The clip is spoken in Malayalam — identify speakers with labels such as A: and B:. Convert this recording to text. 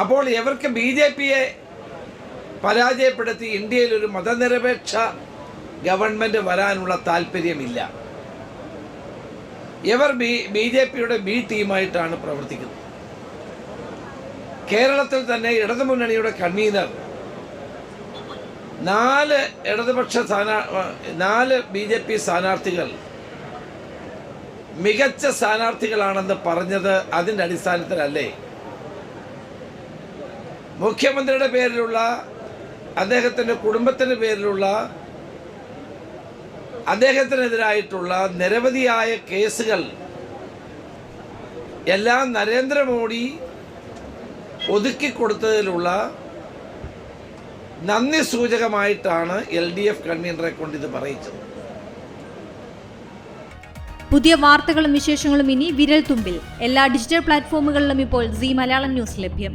A: അപ്പോൾ ഇവർക്ക് ബി ജെ പിയെ പരാജയപ്പെടുത്തി ഇന്ത്യയിൽ ഒരു മതനിരപേക്ഷ ഗവൺമെന്റ് വരാനുള്ള താല്പര്യമില്ല. ഇവർ ബി ബി ജെ പിയുടെ ബി ടീമായിട്ടാണ് പ്രവർത്തിക്കുന്നത്. കേരളത്തിൽ തന്നെ ഇടതുമുന്നണിയുടെ കൺവീനർ നാല് ഇടതുപക്ഷ സ്ഥാനാ നാല് ബി ജെ പി സ്ഥാനാർത്ഥികൾ മികച്ച സ്ഥാനാർത്ഥികളാണെന്ന് പറഞ്ഞത് അതിന്റെ അടിസ്ഥാനത്തിലല്ലേ? മുഖ്യമന്ത്രിയുടെ പേരിലുള്ള അദ്ദേഹത്തിന്റെ കുടുംബത്തിന്റെ പേരിലുള്ള അദ്ദേഹത്തിനെതിരായിട്ടുള്ള നിരവധിയായ കേസുകൾ എല്ലാം നരേന്ദ്രമോദി ഒതുക്കിക്കൊടുത്തതിലുള്ള നന്ദി സൂചകമായിട്ടാണ് എൽ ഡി എഫ് കൺവീനറെ കൊണ്ട് ഇത് പറയിച്ചത്.
B: പുതിയ വാർത്തകളും വിശേഷങ്ങളും ഇനി വിരൽ തുമ്പിൽ. എല്ലാ ഡിജിറ്റൽ പ്ലാറ്റ്ഫോമുകളിലും ഇപ്പോൾ സി മലയാളം ന്യൂസ് ലഭ്യം.